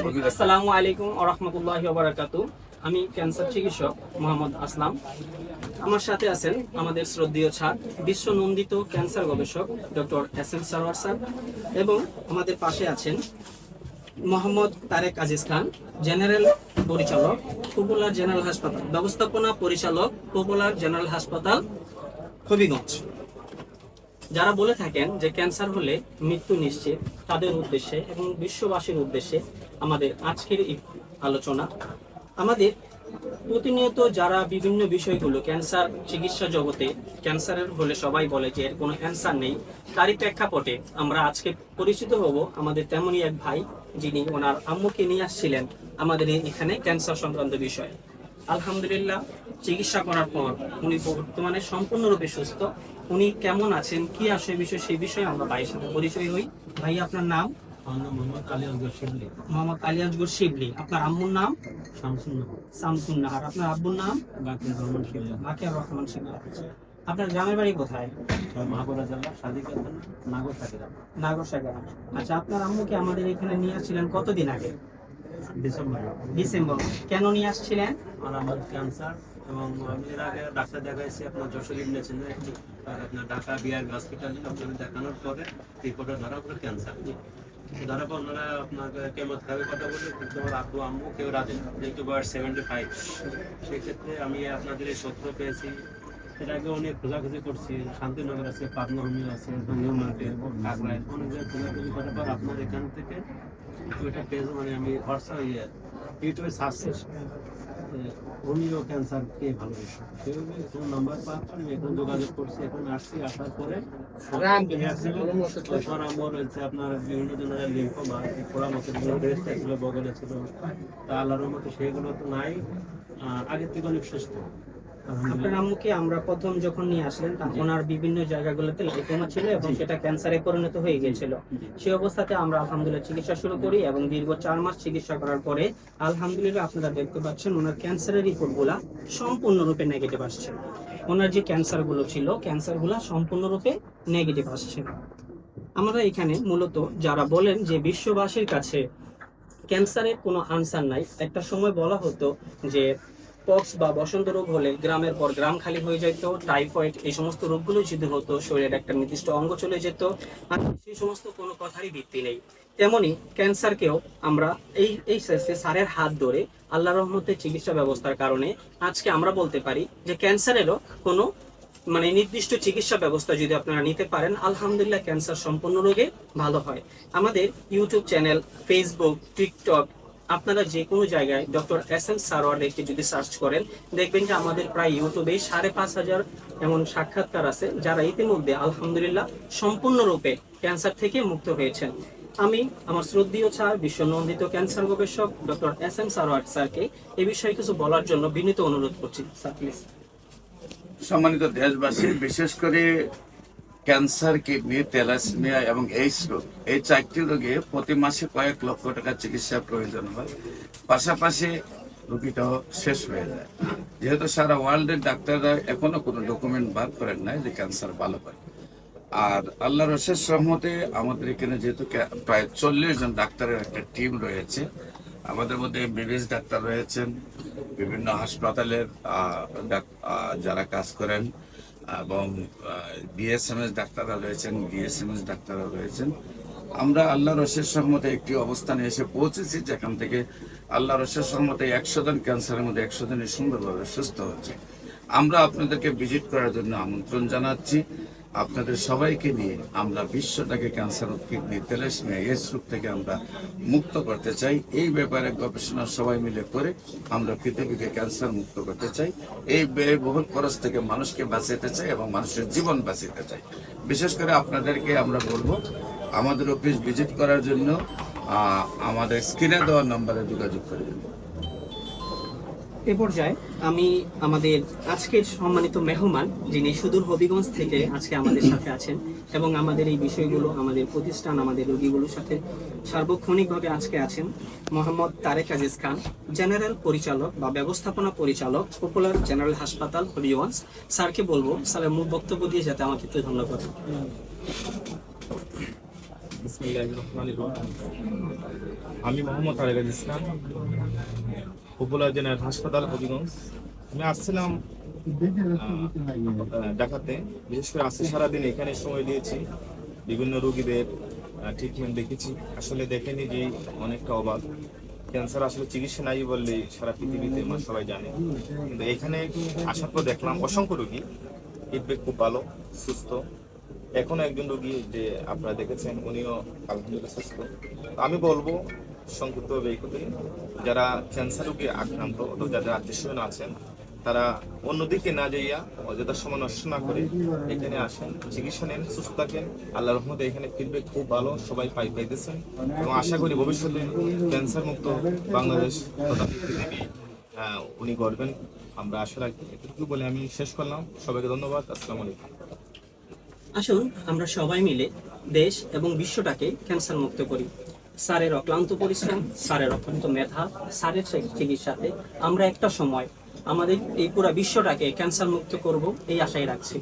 আসসালামু আলাইকুম আরহামতুল্লাহি বারাকাতু আমি ক্যান্সার চিকিৎসক মোহাম্মদ আসলাম। আমার সাথে আছেন আমাদের শ্রদ্ধেয় ছাদ বিশ্ব নন্দিত ক্যান্সার গবেষক doctor S M Sarwar sir এবং আমাদের পাশে আছেন মোহাম্মদ তারেক আজিজ খান, জেনারেল পরিচালক, পপুলার জেনারেল হাসপাতাল, ব্যবস্থাপনা পরিচালক, পপুলার জেনারেল হাসপাতাল, হবিগঞ্জ। যারা বলে থাকেন যে ক্যান্সার হলে মৃত্যু নিশ্চিত তাদের উদ্দেশ্যে এবং বিশ্ববাসীর উদ্দেশ্যে আমাদের আজকের এই আলোচনা। আমাদের প্রতিনিয়ত যারা বিভিন্ন বিষয়গুলো ক্যান্সার চিকিৎসা জগতে, ক্যান্সারের হলে সবাই বলে যে এর কোনো ক্যান্সার নেই, তারই প্রেক্ষাপটে আমরা আজকে পরিচিত হব আমাদের তেমনই এক ভাই যিনি ওনার আম্মুকে নিয়ে আসছিলেন আমাদের এখানে ক্যান্সার সংক্রান্ত বিষয়ে। আলহামদুলিল্লাহ, চিকিৎসা করার পর উনি বর্তমানে সম্পূর্ণরূপে সুস্থ। উনি কেমন আছেন, কি আসে বিষয়, সেই বিষয়ে আমরা ভাইয়ের সাথে পরিচয় হই। ভাই আপনার নাম? মোহাম্মদ আলী আসগর শিবলি। আপনার আম্মুর নাম? শামসুন নাহার। আপনার আব্বুর নাম? বাকি রহমান শিবলি। বাকির রহমান শিবলি। আপনার গ্রামের বাড়ি কোথায়? থানা নাগর সাকিরা আচ্ছা আপনার আম্মুকে আমাদের এখানে নিয়ে আসছিলেন কতদিন আগে? ডিসেম্বর। ডিসেম্বর। কেন নিয়ে আসছিলেন? আমার ক্যান্সার এবং এর আগে ডাক্তার দেখাইছি আপনার যশোর ইন্ডিয়াছেন আপনার ঢাকা বিআর হসপিটালে আপনার দেখানোর পরে রিপোর্টে ধরা পড়ে ক্যান্সার। ধরা ওনারা আপনাকে কেমোথেরাপি কথা বলে কিন্তু আমার কেউ রাজি যেহেতু সেভেন্টি ফাইভ সেক্ষেত্রে আমি আপনাদের এই সত্য পেয়েছি। এর অনেক খোঁজাখুঁজি করছি। শান্তিনগর আছে, পাবনা আছে নিউ করার পর আপনার এখান থেকে ওইটা পেজ মানে আমি হোয়াটসঅ্যাপ ইউটিউবে সার্চ হোমিও ক্যান্সারকে সেভাবে নাম্বার পাচ্ছি আমি এখন যোগাযোগ করছি এখন আসছি আসার পরে হচ্ছে আপনার বিভিন্ন ধরনের লিম্ফোমা পোড়া মতো রেস্টটা ছিল বগলে ছিল। তা আল্লাহর মতো সেগুলো তো নাই আগের থেকে অনেক সুস্থ। আপনার আম্মুকে আমরা প্রথম যখন নিয়ে আসলেন ওনার বিভিন্ন জায়গাগুলোতে লাইকোমা ছিল এবং সেটা ক্যান্সারে পরিণত হয়ে গিয়েছিল। সেই অবস্থাতে আমরা আলহামদুলিল্লাহ চিকিৎসা শুরু করি এবং দীর্ঘ চার মাস চিকিৎসা করার পরে আলহামদুলিল্লাহ আপনারা দেখতে পাচ্ছেন ওনার ক্যান্সারের রিপোর্টগুলা সম্পূর্ণরূপে নেগেটিভ আসছে। ওনার যে ক্যান্সারগুলো ছিল ক্যান্সারগুলো সম্পূর্ণরূপে নেগেটিভ আসছে। আমরা এখানে মূলত যারা বলেন যে বিশ্ববাসীর কাছে ক্যান্সারের কোনো আনসার নাই একটা সময় বলা হতো যে পক্স বা বসন্ত রোগ হলে গ্রামের পর গ্রাম খালি হয়ে যেত, টাইফয়েড, এই সমস্ত রোগগুলো যদি হতো, শরীরের একটা নির্দিষ্ট অঙ্গ চলে যেত, আর সেই সমস্ত কোনো কথারই ভিত্তি নেই। তেমনি ক্যান্সারকেও আমরা এই এই সারের হাত ধরে আল্লাহ রহমতের চিকিৎসা ব্যবস্থার কারণে আজকে আমরা বলতে পারি যে ক্যান্সারেরও কোনো মানে নির্দিষ্ট চিকিৎসা ব্যবস্থা যদি আপনারা নিতে পারেন, আলহামদুলিল্লাহ ক্যান্সার সম্পূর্ণ রোগে ভালো হয়। আমাদের ইউটিউব চ্যানেল ফেসবুক টিকটক আপনারা যে কোনো জায়গায় ডক্টর এস এন সারোয়ার লিখে যদি সার্চ করেন, দেখবেন যে আমাদের প্রায় ইউটিউবে সাড়ে পাঁচ হাজার এমন সাক্ষাৎকার আছে, যারা ইতিমধ্যে আলহামদুলিল্লাহ সম্পূর্ণরূপে ক্যান্সার থেকে মুক্ত হয়েছেন। আমি আমার শ্রদ্ধেয় স্যার, বিশ্বনন্দিত ক্যান্সার গবেষক ডক্টর এস এম সারোয়ার স্যারকে এ বিষয়ে কিছু বলার জন্য বিনীত অনুরোধ করছি। স্যার প্লিজ সম্মানিত দেশবাসী, বিশেষ করে ক্যান্সার, কিডনি তেলাসমিয়া এবং এইডস রোগ। এই চারটি রোগে প্রতি মাসে কয়েক লক্ষ টাকা চিকিৎসার প্রয়োজন হয়। পাশাপাশি রোগীটাও শেষ হয়ে যায়। যেহেতু সারা ওয়ার্ল্ডের ডাক্তাররা এখনও কোনো ডকুমেন্ট বার করেন নাই যে ক্যান্সার ভালো করে আর আল্লাহর অশেষ রহমতে আমাদের এখানে যেহেতু প্রায় চল্লিশ জন ডাক্তারের একটা টিম রয়েছে। আমাদের মধ্যে বিবিএস ডাক্তার রয়েছেন, বিভিন্ন হাসপাতালের যারা কাজ করেন। এবং বিএসএমএস ডাক্তাররা রয়েছেন ডিএসএমএস ডাক্তাররা রয়েছেন। আমরা আল্লাহ রসের সহমতে একটি অবস্থানে এসে পৌঁছেছি, যেখান থেকে আল্লাহ রসের সহমতে একশো জন ক্যান্সারের মধ্যে একশো জনই সুন্দরভাবে সুস্থ হচ্ছে। আমরা আপনাদেরকে ভিজিট করার জন্য আমন্ত্রণ জানাচ্ছি। আপনাদের সবাইকে নিয়ে আমরা বিশ্বটাকে ক্যান্সার কিডনি তেলেসমিয়া এস রোগ থেকে আমরা মুক্ত করতে চাই। এই ব্যাপারে গবেষণা সবাই মিলে করে আমরা পৃথিবীকে ক্যান্সার মুক্ত করতে চাই। এই ব্যয়বহুল খরচ থেকে মানুষকে বাঁচাতে চাই এবং মানুষের জীবন বাঁচাতে চাই। বিশেষ করে আপনাদেরকে আমরা বলব, আমাদের অফিস ভিজিট করার জন্য আমাদের স্ক্রিনে দেওয়া নম্বরে যোগাযোগ করবেন। এ পর্যায়ে আমি আমাদের আজকের সম্মানিত মেহমান যিনি সুদূর হবিগঞ্জ থেকে আজকে আমাদের সাথে আছেন এবং আমাদের এই বিষয়গুলো, আমাদের প্রতিষ্ঠান, আমাদের রোগীগুলোর সাথে সার্বক্ষণিকভাবে আজকে আছেন মোহাম্মদ তারেক আজিজ খান, জেনারেল পরিচালক বা ব্যবস্থাপনা পরিচালক, পপুলার জেনারেল হাসপাতাল হবিগঞ্জ। স্যারকে বলব, স্যারের মূল বক্তব্য দিয়ে যাতে আমাকে একটু ধন্যবাদ। আমি মোহাম্মদ তারেক ইসলাম উপজেলা জেনারেল হাসপাতাল হবিগঞ্জ। আমি আসছিলাম দেখাতে বিশেষ করে আজকে সারাদিন এখানে সময় দিয়েছি। বিভিন্ন রোগীদের ট্রিটমেন্ট দেখেছি। আসলে দেখেনি যে অনেকটা অবাক। ক্যান্সার আসলে চিকিৎসা নাই বললে সারা পৃথিবীতে মানুষ সবাই জানে। কিন্তু এখানে আসার পর দেখলাম অসংখ্য রোগী। ফিডব্যাক খুব ভালো, সুস্থ। এখনও একজন রোগী যে আপনারা দেখেছেন, উনিও আলহামদুলিল্লাহ সুস্থ। আমি বলব সংক্ষিপ্তভাবে এই যারা ক্যান্সার রোগে আক্রান্ত অথবা যাদের আত্মীয় আছেন, তারা অন্যদিকে না যাইয়া অযথা সময় নষ্ট না করে এখানে আসেন, চিকিৎসা নেন, সুস্থ থাকেন। আল্লাহ রহমতে এখানে ফিডব্যাক খুব ভালো, সবাই পাই পাইতেছেন। এবং আশা করি ভবিষ্যতে ক্যান্সার মুক্ত বাংলাদেশ উনি করবেন আমরা আশা রাখি এটুকু বলে আমি শেষ করলাম। সবাইকে ধন্যবাদ, আসসালামু আলাইকুম। আসুন, আমরা সবাই মিলে দেশ এবং বিশ্বটাকে ক্যান্সার মুক্ত করি। স্যারের অক্লান্ত পরিশ্রম, স্যারের অক্লান্ত মেধা, স্যারের চিকিৎসাতে আমরা একটা সময় আমাদের এই পুরা বিশ্বটাকে ক্যান্সার মুক্ত করব এই আশাই রাখছি।